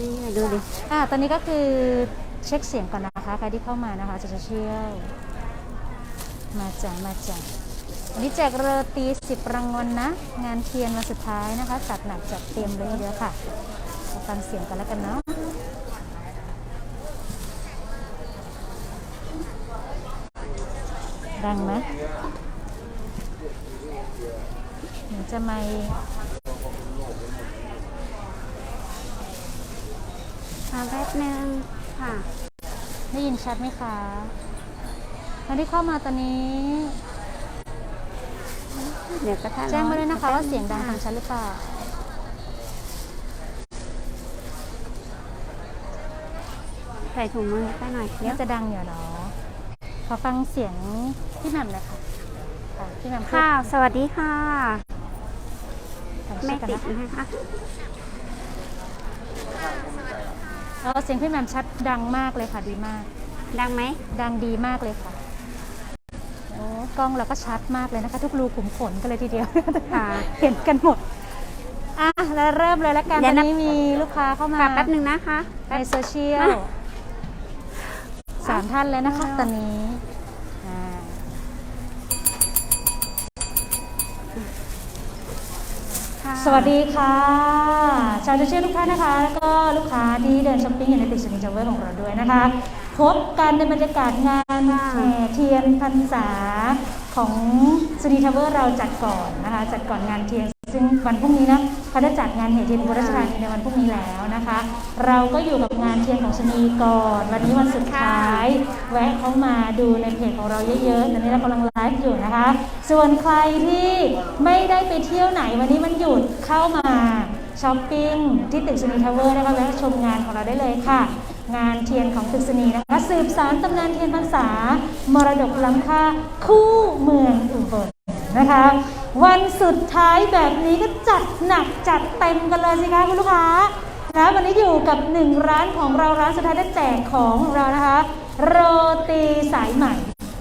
นี่ดูดิอ่าตอนนี้ก็คือเช็คเสียงก่อนนะคะ ใครที่เข้ามานะคะจะจะเชี่ยว มาจ้ะมาจ้ะวันนี้แจกโรตีสิบรางวัลนะ งานเทียนวันสุดท้ายนะคะ จัดหนักจัดเต็มเลยเยอะค่ะมาฟังเสียงกันแล้วกันเนาะดังไหมเหมือนจะไม่ มาแป๊บนึงค่ะ ได้ยินชัดไหมคะตอนที่เข้ามาตอนนี้ เดี๋ยวกระทะแจ้งมาเลยนะคะร้อว่าเสียงดังฟังชัดหรือเปล่า ใส่ถุงมือไปหน่อยเดี๋ยน่าวจะดังอยู่เนาะขอฟังเสียงพี่แหม่มเลยค่ะค่ะ พี่แหม่มพูดค่ะสวัสดีค่ะ ฟังไม่ชัดกันติดนะคะนะคะเออเสียงพี่แหม่มชัดดังมากเลยค่ะดีมาก ดังไหมดังดีมากเลยค่ะโอ้กล้องเราก็ชัดมากเลยนะคะ ทุกรูขุมขนกันเลยทีเดียวค่ะ เห็นกันหมดอะแล้วเริ่มเลยแล้วกันเดี๋ตยอวนนะ นี้มีลูกค้าเข้ามาค่ะแป๊บนึงนะคะในโซเชียลสามท่านเลยนะคะตอนนี้อ่าค่ะสวัสดีค่ะ ชาวโซเชียลทุกท่านะคะ แล้วก็ลูกค้าที่เดินช้อปปิ้งอยู่ในตึกสุนิจเวอร์ของเราด้วยนะคะ พบกันในบรรยากาศงานแห่เทียนพรรษาของสุนิทาวเวอร์เราจัดก่อนนะคะ จัดก่อนงานเทียนซึ่งวันพรุ่งนี้นะเขาจะจัดงานแห่เทียนอุบลราชธานีในวันพรุ่งนี้แล้วนะคะ เราก็อยู่กับงานเทียนของชนีก่อน วันนี้วันสุดท้าย แวะเข้ามาดูในเพจของเราเยอะๆตอนนี้เรากำลังไลฟ์อยู่นะคะ ส่วนใครที่ไม่ได้ไปเที่ยวไหนวันนี้มันหยุดเข้ามา ช้อปปิ้งที่ตึกชนีทาวเวอร์นะคะแวะชมงานของเราได้เลยค่ะ งานเทียนของตึกชนีนะคะสืบสารตำนานเทียนพรรษามรดกล้ำค่าคู่เมืองอุบลนะคะ วันสุดท้ายแบบนี้ก็จัดหนักจัดเต็มกันเลยสิคะคุณลูกค้านะวันนี้อยู่กับหนึ่งร้านของเราร้านสุดท้ายจะแจกของของเรานะคะ โรตีสายใหม่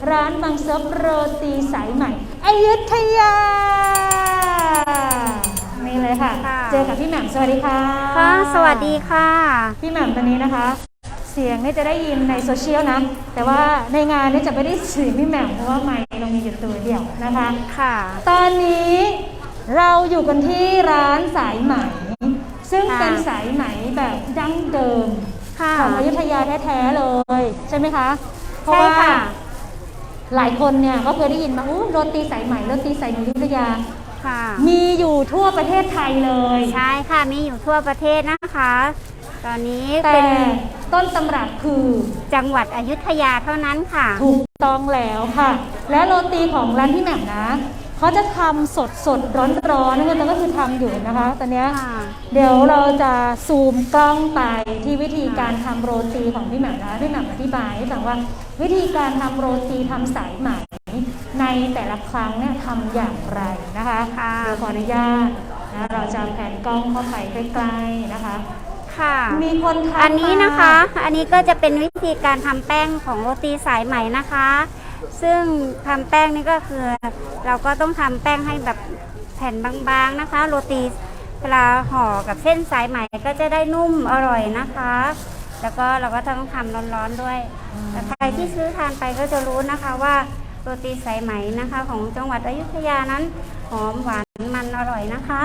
ร้านบางเซิฟโรตีสายใหม่อยุธยา เลยค่ะ ค่ะ เจอกับพี่แหม่มสวัสดีค่ะค่ะ สวัสดีค่ะ พี่แหม่มตอนนี้นะคะ เสียงนี่จะได้ยินในโซเชียลนะ แต่ว่าในงานนี่จะไม่ได้เสียงพี่แหม่มเพราะว่าไมค์เรามีอยู่ตัวเดียวนะคะ ค่ะ ตอนนี้เราอยู่กันที่ร้านสายไหม ซึ่งค่ะ เป็นสายไหมแบบดั้งเดิมค่ะ ของอยุธยาแท้ๆเลย ใช่ไหมคะเพราะใช่ว่า ค่ะ หลายคนเนี่ยก็เคยได้ยินมาอู้โรตีสายไหมโรตีสายไหมอยุธยา ค่ะ มีอยู่ทั่วประเทศไทยเลย ใช่ค่ะมีอยู่ทั่วประเทศนะคะ ตอนนี้แต่เป็นต้นตำรับคือจังหวัดอยุธยาเท่านั้นค่ะ ถูกต้องแล้วค่ะ และโรตีของร้านพี่แหม่มนะเขาจะทำสดสดร้อนร้อนๆนั่นก็คือทำอยู่นะคะ ตอนเนี้ยค่ะ เดี๋ยวเราจะซูมกล้องไปที่วิธีการทำโรตีของพี่แหม่มนะคะพี่แหม่มอธิบายให้ฟังว่าวิธีการทำโรตีทำสายไหม ในแต่ละครั้งเนี่ยทำอย่างไรนะคะค่ะเดี๋ยวขออนุญาตนะเราจะแผนกล้องเข้าไปใกล้ๆนะคะ ค่ะมีคนทำอันนี้นะคะมาอันนี้ก็จะเป็นวิธีการทำแป้งของโรตีสายไหมนะคะ ซึ่งทำแป้งนี่ก็คือ เราก็ต้องทำแป้งให้แบบแผ่นบางๆนะคะ โรตีเวลาห่อกับเส้นสายไหมก็จะได้นุ่มอร่อยนะคะ แล้วก็เราก็ต้องทำร้อนๆด้วยแต่ใครที่ซื้อทานไปก็จะรู้นะคะว่า โรตีสายไหมนะคะ ของจังหวัดอยุธยานั้นหอมหวานมันอร่อยนะคะ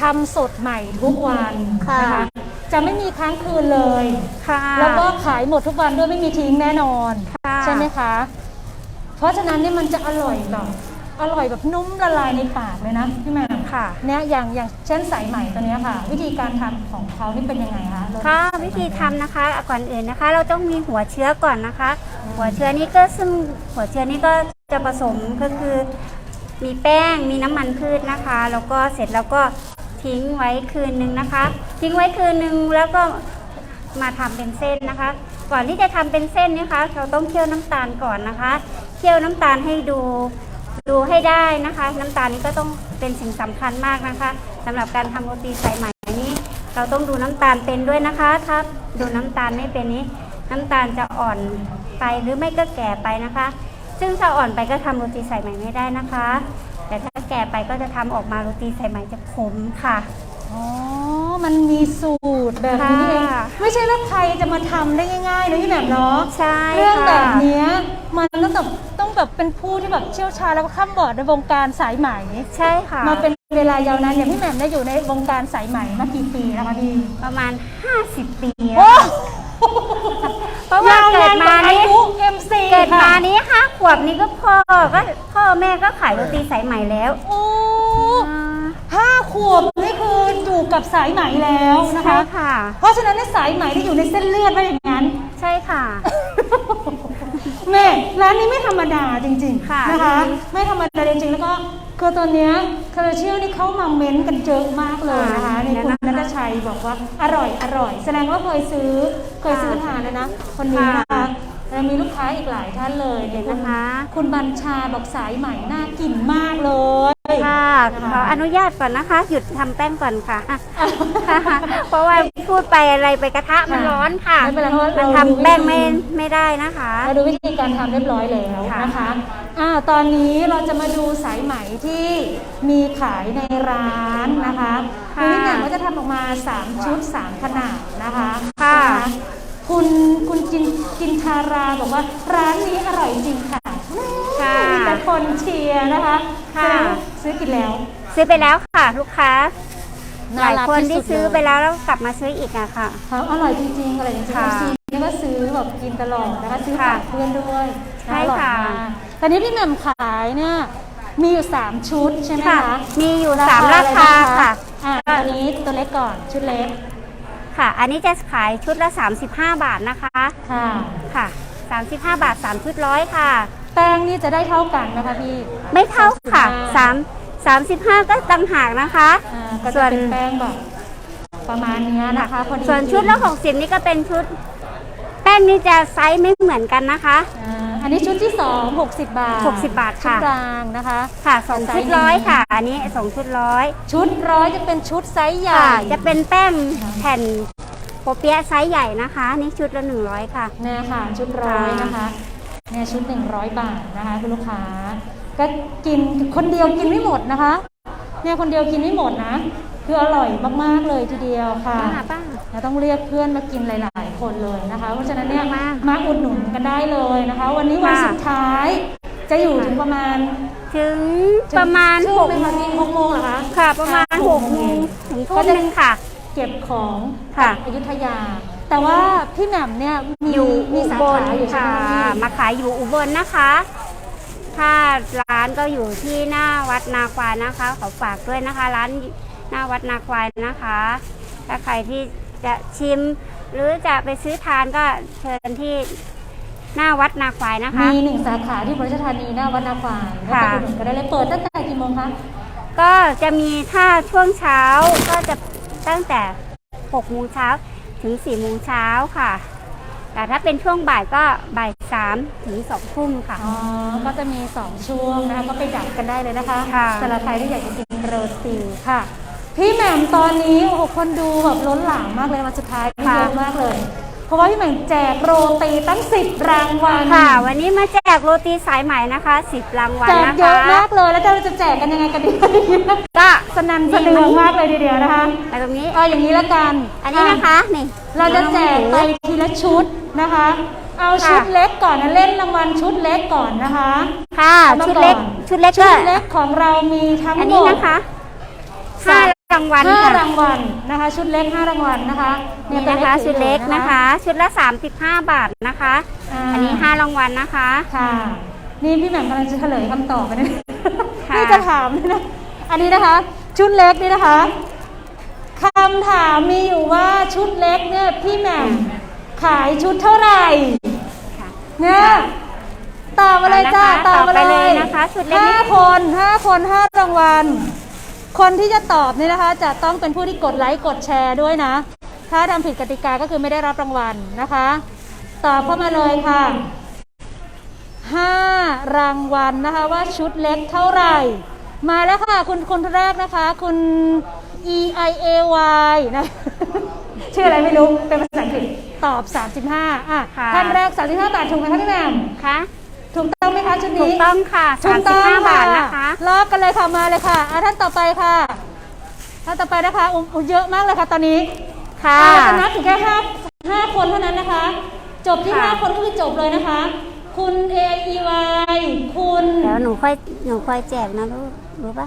ทำสดใหม่ทุกวันค่ะ นะคะจะไม่มีค้างคืนเลย ค่ะแล้วก็ขายหมดทุกวันด้วยไม่มีทิ้งแน่นอน ค่ะ ใช่ไหมคะ เพราะฉะนั้นเนี่ยมันจะอร่อยแบบ อร่อยแบบนุ่มละลายในปากเลยนะพี่แหม่มค่ะ เนี่ยอย่างอย่างเช่นสายใหม่ตัวเนี้ยค่ะ วิธีการทำของเขานี่เป็นยังไงคะโรตีค่ะสายไหมวิธีทำนะคะก่อนอื่นนะคะ เราต้องมีหัวเชื้อก่อนนะคะ หัวเชื้อนี้ก็ซึ่งหัวเชื้อนี้ก็จะผสมก็คือ มีแป้งมีน้ำมันพืชนะคะ แล้วก็เสร็จแล้วก็ทิ้งไว้คืนนึงนะคะ ทิ้งไว้คืนนึงแล้วก็มาทำเป็นเส้นนะคะ ก่อนที่จะทำเป็นเส้นนะคะ เราต้องเคี่ยวน้ำตาลก่อนนะคะ เคี่ยวน้ำตาลให้ดู ดูให้ได้นะคะ น้ำตาลนี้ก็ต้องเป็นสิ่งสำคัญมากนะคะสำหรับการทำโรตีสายไหมนี้ เราต้องดูน้ำตาลเป็นด้วยนะคะ ถ้าดูน้ำตาลไม่เป็นนี้ น้ำตาลจะอ่อนไปหรือไม่ก็แก่ไปนะคะ ซึ่งถ้าอ่อนไปก็ทำโรตีสายไหมไม่ได้นะคะ แต่ถ้าแก่ไปก็จะทำออกมาโรตีสายไหมจะขมค่ะอ๋อมันมีสูตรแบบนี้นี่เองค่ะไม่ใช่ว่าใครจะมาทำได้ง่ายๆนะพี่แบบเนาะใช่เรื่องค่ะแบบเนี้ย มันต้องแบบต้องแบบเป็นผู้ที่แบบเชี่ยวชาญแล้วก็ข้ามบอร์ดในวงการสายไหมใช่ค่ะ มาเป็นเวลายาวนานอย่างพี่แหม่มได้อยู่ในวงการสายไหมมากี่ปีแล้วคะพี่ประมาณ 50 ปีโอ้เพราะว่าเกิดมานี่เอ็มซีเกิดมานี้ห้าขวบนี้ก็พ่อก็พ่อแม่ก็ขายโรตีสายใหม่แล้วโอ้อ่าห้าขวบนี่คืออยู่กับสายไหมแล้วนะใช่คะค่ะเพราะฉะนั้นในยสายไหมที่อยู่ในเส้นเลือดว่าอย่างนั้น ใช่ค่ะ แม่ร้านนี้ไม่ธรรมดาจริงค่ะๆนะคะไม่ธรรมดาจริงๆ แล้วก็คือตอนเนี้ยคาราเชียลนี่เข้ามาเม้นต์กันเยอะมากเลยนะคะในคุณนัทชัยบอกว่าอร่อยอร่อย แสดงว่าเคยซื้อเคยซื้อทานนะนะคนนี้นะคะแล้วมีลูกค้าอีกหลายท่านเลยเนี่ยนะคะ คุณบัญชาบอกสายใหม่น่ากินมากเลย ค่ะนะคะขออนุญาตก่อนนะคะ หยุดทำแป้งก่อนค่ะ เพราะว่าพูดไปอะไรไปกระทะมันร้อนค่ะไม่เป็นไรเพราะว่ามันเราทำแป้งไม่รู้วิธีไม่ได้นะคะเราดูวิธีการทำเรียบร้อยแล้วค่ะนะคะอ่าตอนนี้เราจะมาดูสายไหมที่มีขายในร้านนะคะคือพี่แหม่มก็จะทำออกมา 3 ชุด 3 ขนาดนะคะค่ะนคุณคุณจินจินทาราบอกว่าร้านนี้อร่อยจริงค่ะ ค่ะมีแต่คนเชียร์นะคะค่ะซื้อกินแล้ว ซื้อไปแล้วค่ะลูกค้า หลายคนที่สุดซื้อเลยไปแล้วแล้วกลับมาซื้ออีกอะค่ะเขาอร่อยจริงๆอร่อยจริงๆค่ะซีนี่ก็ซื้อแบบกินตลอดนะคะซื้อค่ะฝากเพื่อนด้วยใช่อร่อยค่ะ มากตอนนี้พี่แหม่มขายเนี่ยมีอยู่ 3 ชุดใช่ไหมค่ะ คะมีอยู่สามราคาค่ะ อ่าอันนี้ตัวเล็กก่อนชุดเล็กค่ะ อันนี้จะขายชุดละ 35 บาทนะคะ ค่ะ ค่ะ 35 บาท 3 ชุดร้อยค่ะ แป้งนี่จะได้เท่ากันนะคะพี่ไม่เท่าค่ะ35 3 35ก็ต่างหากนะคะ อ่าก็ส่จะวน เป็นแป้งแบบประมาณเนี้ยนะคะพอดีส่วนชุดละ60นี่ก็เป็นชุด แป้งนี่จะไซส์ไม่เหมือนกันนะคะ อ่าอันนี้ชุดที่2 60บาท60บาทชุดค่ะ กลางนะคะ ค่ะสองชุดร้อยค่ะ อันนี้สองชุดร้อยชุดร้อยจะเป็นชุดไซส์ใหญ่ค่ะจะเป็นแป้งแผ่นโปเปี๊ยะไซส์ใหญ่นะคะ นี่ชุดละ100ค่ะ เนี่ยค่ะชุดร้อยนะคะ เนี่ยชุด 100 บาทนะคะคุณลูกค้า ก็กินคนเดียวกินไม่หมดนะคะ เนี่ยคนเดียวกินไม่หมดนะ คืออร่อยมากๆเลยทีเดียวค่ะป้าป้าเราต้องเรียกเพื่อนมากินหลาย ๆ คนเลยนะคะ เพราะฉะนั้นเนี่ยมามาอุดหนุนกันได้เลยนะคะ วันนี้วันค่ะสุดท้าย จะอยู่ถึงประมาณถึงประมาณถึงหกไหมคะพี่หกโมงเหรอคะค่ะ ประมาณอ่หกโมงถึงทุ่มหนึ่งค่ะ เก็บของค่ะจากอยุธยา แต่ว่าพี่แหม่มเนี่ยมีอยู่มีอุสาบขาลอยู่ใช่ค่ะ ไหมคะพี่มาขายอยู่อุบลนะคะ ถ้าร้านก็อยู่ที่หน้าวัดนาควายนะคะ ขอฝากด้วยนะคะ ร้านหน้าวัดนาควายนะคะ ถ้าใครที่จะชิม หรือจะไปซื้อทานก็เชิญที่หน้าวัดนาควายนะคะ มีหนึ่งสาขาที่บริชธานีหน้าวัดนาควายก็ค่ะไปอุดหนุนกันได้เลยเปิดตั้งแต่กี่โมงคะก็จะมีถ้าช่วงเช้าก็จะตั้งแต่6โมงเช้า ถึง4โมงเช้าค่ะ แต่ถ้าเป็นช่วงบ่ายก็บ่าย3ถึง2ทุ่มค่ะ อ๋อ ก็จะมี 2 ช่วงนะคะ ก็ไปดักกันได้เลยนะคะค่ะ สำหรับใครที่อยากจะกินโรตีค่ะ พี่แหม่มตอนนี้โอ้โหคนดูแบบล้นหลามมากเลยวันสุดท้ายนี่เยอะมากเลย เพราะว่าพี่แหม่มแจกโรตีตั้ง 10 รางวัลค่ะ วันนี้มาแจกโรตีสายใหม่นะคะ10รางวัลแจกนะเยอะคะมากเลยแล้วเราจะแจกกันยังไงกันดีก็สนันสนือมากเลยทีเดียวนะคะไปตรงนี้ เอาอย่างนี้ละกันอันนี้นะคะ นี่เราจะแจกไปทีละชุดนะคะ เอาชุดเล็กก่อนนะเล่นรางวัลชุดเล็กก่อนนะคะค่ะเอามาชุดเล็กก่อนชุดเล็ก ชุก็ดเล็กของเรามีทั้งอันหมนี้ดนะคะห้า รางวัลห้าค่ะรางวัลนะคะ ชุดเล็กห้ารางวัลนะคะนี่ตัวนะคะชุดเล็กถือนะคะ ชุดละ 35 บาทนะคะาอันนี้ 5 รางวัลนะคะ ค่ะ นี่พี่แหม่มกำลังจะเฉลยคำตอบกันนะค่ะ นี่จะถามเลยนะอันนี้นะคะ ชุดเล็กนี่นะคะคำถามมีอยู่ว่าชุดเล็กเนี่ยพี่แหม่มขายชุดเท่าไหร่ค่ะ เนี่ยตอบมาเลยจ้าเอานะคะตอบมาตอบไปเลเลยยนะคะชุดเล็ก ห้าคนห้าคนห้ารางวัล คนที่จะตอบนี่นะคะ จะต้องเป็นผู้ที่กดไลค์กดแชร์ด้วยนะ ถ้าทำผิดกติกาก็คือไม่ได้รับรางวัลนะคะ ตอบเข้ามาเลยค่ะห้ารางวัลนะคะว่าชุดเล็กเท่าไหร่ มาแล้วค่ะ คุณคนแรกนะคะ คุณ E I A Y นะชื่ออะไรไม่รู้ เป็นภาษาอังกฤษ ตอบ 35 อะค่ะท่านแรก 35 บาทถูกไหมคะพี่แหม่มค่ะ ถูกต้องไหมคะชุดนี้ถูกต้องค่ะถูกต้อง35บาทนะคะ รอบกันเลยค่ะมาเลยค่ะอะท่านต่อไปค่ะท่านต่อไปนะคะอุ้มอุ้มเยอะมากเลยค่ะ ตอนนี้ค่ะ อ่าจะนับถึงแค่ห้าห้าคนเท่านั้นนะคะ จบที่ค่ะ ห้าคนก็คือจบเลยนะคะ คุณ A E Y คุณ เดี๋ยวหนูค่อยหนูค่อยแจกนะลูกรู้ปะ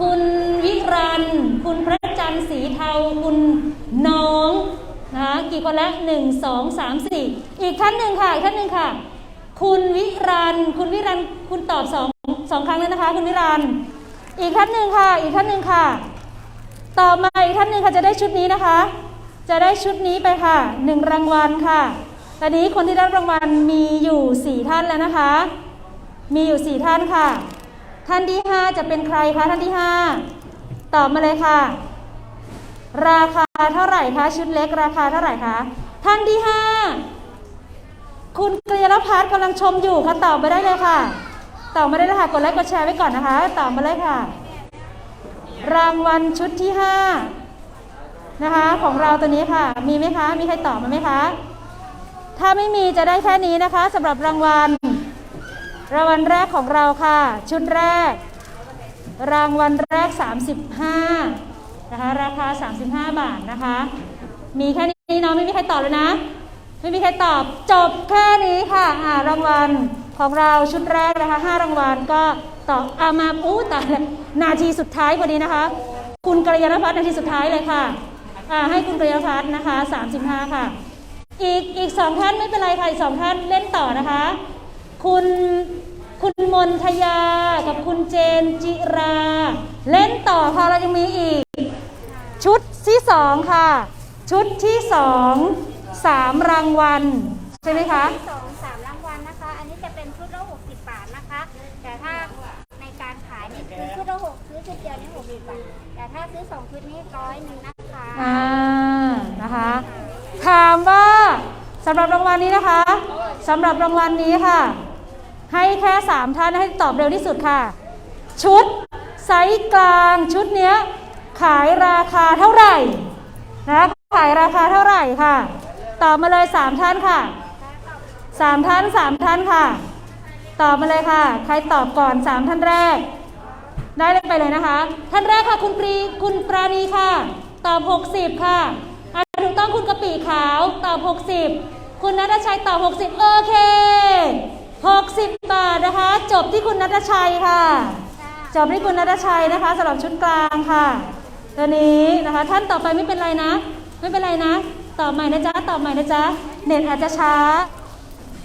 คุณวิรัน คุณพระจันทร์สีเทา คุณน้องนะคะกี่คนแล้วหนึ่งสองสามสี่อีกท่านหนึ่งค่ะ อีกท่านหนึ่งค่ะ คุณวิรัน คุณวิรัน คุณตอบสองสองครั้งแล้วนะคะ คุณวิรัน อีกท่านหนึ่งค่ะ อีกท่านหนึ่งค่ะ ต่อมาอีกท่านหนึ่งค่ะจะได้ชุดนี้นะคะ จะได้ชุดนี้ไปค่ะหนึ่งรางวัลค่ะ ตอนนี้คนที่ได้รางวัลมีอยู่สี่ท่านแล้วนะคะ มีอยู่สี่ท่านค่ะ ท่านที่ห้าจะเป็นใครคะท่านที่ห้าตอบมาเลยค่ะ ราคาเท่าไหร่คะชุดเล็กราคาเท่าไหร่คะท่านที่ห้า คุณกฤยรพัฒน์กำลังชมอยู่ค่ะตอบมาได้เลยค่ะตอบมาได้เลยค่ะกดไลค์กดแชร์ไว้ก่อนนะคะตอบมาเลยค่ะ รางวัลชุดที่ห้านะคะของเราตัวนี้ค่ะ มีไหมคะมีใครตอบมาไหมคะ ถ้าไม่มีจะได้แค่นี้นะคะสำหรับรางวัล รางวัลแรกของเราค่ะ ชุดแรก รางวัลแรก 35นะคะราคา 35 บาทนะคะ มีแค่นี้เนาะไม่มีใครตอบเลยนะ ไม่มีใครตอบจบแค่นี้ค่ะอ่ารางวัลของเราชุดแรกนะคะ5รางวัลก็ต่ออามาอู้ตายแล้วนาทีสุดท้ายพอดีนะคะ คุณกรยานพัฒน์นาทีสุดท้ายเลยค่ะอ่าให้คุณกรยานพัฒน์นะคะ35 ค่ะ อีกอีกสองท่านไม่เป็นไรค่ะอีกสองท่านเล่นต่อนะคะ คุณคุณมนทยากับคุณเจนจิรา เล่นต่อค่ะเรายังมีอีก ชุดที่สองค่ะ ชุดที่สอง สามรางวัล ใช่ไหมคะสองสามรางวัลนะคะ อันนี้จะเป็นชุดละ60บาทนะคะ แต่ถ้าในการขายนี่คือชุดละหกซื้อชุดเดียวนี่60บาท แต่ถ้าซื้อสองชุดนี้ร้อยหนึ่งนะคะอ่า นะคะ ถามว่าสำหรับรางวัลนี้นะคะสำหรับรางวัลนี้ค่ะ ให้แค่ 3 ท่านให้ตอบเร็วที่สุดค่ะ ชุดไซส์กลางชุดเนี้ยขายราคาเท่าไหร่นะขายราคาเท่าไหร่ค่ะ ตอบมาเลย3ท่านค่ะ3ท่าน3ท่านค่ะ ตอบมาเลยค่ะ ใครตอบก่อน3ท่านแรก ได้เลยไปเลยนะคะ ท่านแรกค่ะคุณปรีคุณปราณีค่ะ ตอบ 60 ค่ะอะถูกต้องคุณกะปิขาวตอบ 60 คุณนัทชัยตอบ 60 โอเค 60บาทนะคะ จบที่คุณนัทชัยค่ะ จบที่คุณนัทชัยนะคะสำหรับชุดกลางค่ะ ตัวนี้นะคะท่านต่อไปไม่เป็นไรนะ ไม่เป็นไรนะ ตอบใหม่นะจ๊ะตอบใหม่นะจ๊ะ เน็ตอาจจะช้า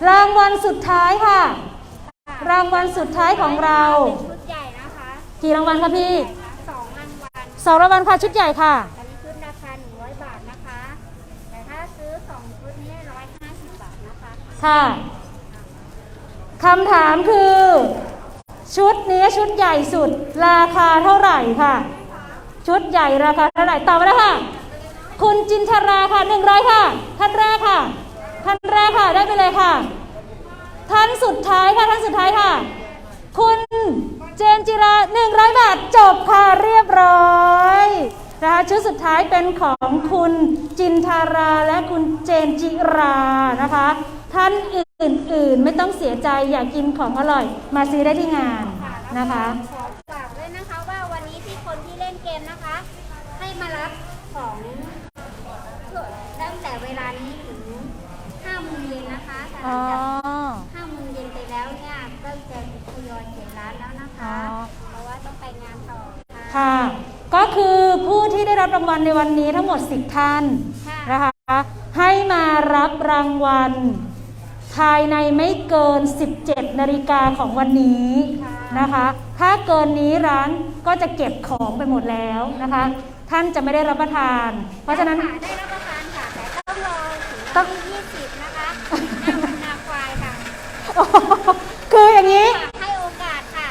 รางวัลสุดท้ายค่ะ รางวัลสุดท้ายของเรา เป็นชุดใหญ่นะคะกี่รางวัลคะพี่สองรางวัลสองรางวัลค่ะชุดใหญ่ค่ะ อันนี้ชุดราคา100 บาทนะคะ แต่ถ้าซื้อสองชุดนี้150 บาทนะคะค่ะคำถามคือ ชุดนี้ชุดใหญ่สุด ราคาเท่าไหร่ค่ะ ชุดใหญ่ราคาเท่าไหร่ตอบมาแล้วค่ะ คุณจินทราค่ะหนึ่งร้อยค่ะ ท่านแรกค่ะ ท่านแรกค่ะ ได้ไปเลยค่ะ ท่านสุดท้ายค่ะ ท่านสุดท้ายค่ะ คุณเจนจิรา100บาท จบค่ะ เรียบร้อยนะคะชุดสุดท้ายเป็นของคุณจินทาราและคุณเจนจิรานะคะ ท่านอื่นๆ ไม่ต้องเสียใจอยากกินของอร่อย มาซื้อได้ที่งานนะคะขอฝากด้วยนะคะว่าวันนี้ที่คนที่เล่นเกมนะคะ ให้มารับของตั้งแต่เวลานี้ถึง5โมงเย็นนะคะแต่ห อ๋ลัองจาก5โมงเย็นไปแล้วเนี่ยก็จะทยอยเก็บร้านแล้วนะคะ อ๋อ เพราะว่าต้องไปงานต่อค่ะค่ะก็คือผู้ที่ได้รับรางวัลในวันนี้ทั้งหมด 10 ท่านค่ะนะคะ ให้มารับรางวัล ภายในไม่เกิน 17 นาฬิกาของวันนี้นะคะ ถ้าเกินนี้ร้านก็จะเก็บของไปหมดแล้วนะคะ ท่านจะไม่ได้รับประทาน เพราะฉะนั้น ค่ะได้รับประทานค่ะแต่ต้องรอถึงต้อง คืออย่างนี้ฝากให้โอกาสค่ะ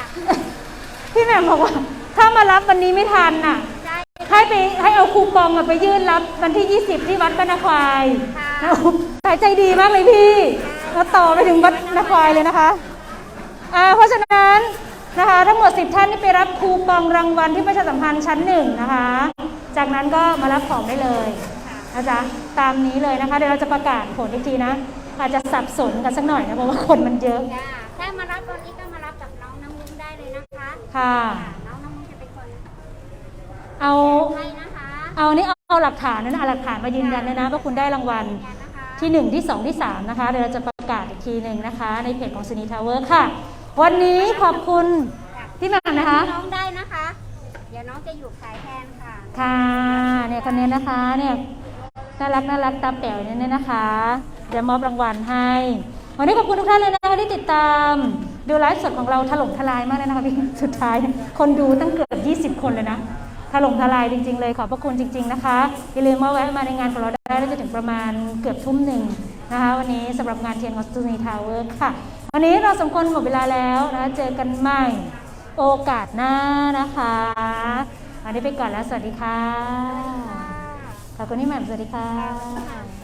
พี่แหม่มบอกว่า ถ้ามารับวันนี้ไม่ทันน่ะ ได้ให้ไปให้เอาคูปองอะไปยื่นรับวันที่ 20 ที่วัดบ้านนาควายค่ะนะสายใจดีมากเลยพี่เราต่อไปถึงวัดนาควายเลยนะคะอ่าเพราะฉะนั้นนะคะ ทั้งหมด 10 ท่านที่ไปรับคูปองรางวัลที่ประชาสัมพันธ์ชั้นหนึ่งนะคะ จากนั้นก็มารับของได้เลยนะจ๊ะตามนี้เลยนะคะ เดี๋ยวเราจะประกาศผลอีกทีนะ อาจจะสับสนกันสักหน่อยนะเพราะว่าคนมันเยอะ จ้าถ้ามารับวันนี้ก็มารับกับน้องน้ำมุ้งได้เลยนะคะค่ะ น้องน้ำมุ้งจะเป็นคนเอาให้นะคะเอานี่เอาเอาหลักฐานนะเอาหลักฐานมายืนยันด้วยนะว่าคุณได้รางวัลเนี่ยนะคะที่ 1 ที่ 2 ที่ 3 นะคะ เดี๋ยวเราจะประกาศอีกทีหนึ่งนะคะ ในเพจของซินีทาวเวอร์ค่ะ วันนี้ขอบคุณพี่แหม่มนะคะ น้องได้นะคะ เดี๋ยวน้องจะอยู่ขายแทนค่ะ ค่ะเนี่ยคนนี้นะคะเนี่ยน่ารักน่ารักตาแป๋วเนี่ยนะคะ เดี๋ยวมอบรางวัลให้ วันนี้ขอบคุณทุกท่านเลยนะคะที่ติดตาม ดูไลฟ์สดของเราถล่มทลายมากเลยนะคะพี่สุดท้าย คนดูตั้งเกือบ 20 คนเลยนะถล่มทลายจริง ๆ เลยขอบพระคุณจริง ๆ นะคะอย่าลืมมาแวะมาในงานของเราได้จนถึงประมาณเกือบทุ่มหนึ่งนะคะวันนี้สำหรับงานเทียนของสตูนีทาวเวอร์ค่ะ วันนี้เราสองคนหมดเวลาแล้วนะเจอกันใหม่โอกาสหน้านะคะวันนี้ไปก่อนแล้วสวัสดีค่ะขอบคุณที่แหม่มสวัสดีค่ะ